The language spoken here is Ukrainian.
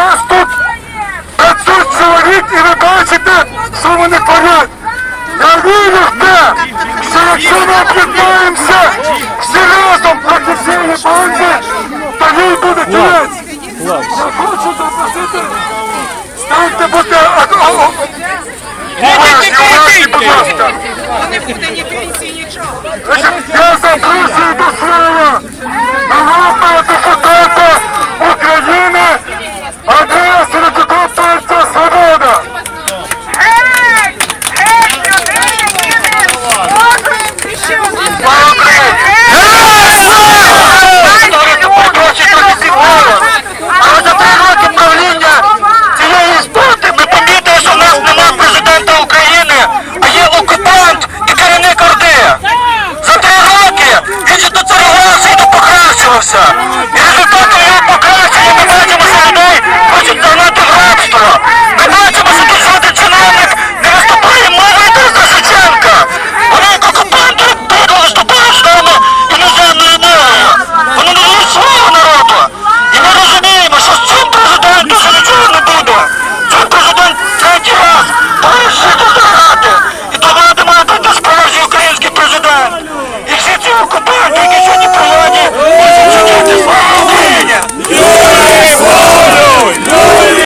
Нас тут 500 чоловік і ви бачите, що вони творять. Я вірю в те, що якщо ми об'єднаємося всі разом проти цієї банди, то їй буде кінець. Я хочу запросити, станьте бути уважні, будь ласка. Не буде ні пенсії, нічого. Я запрошую Nossa!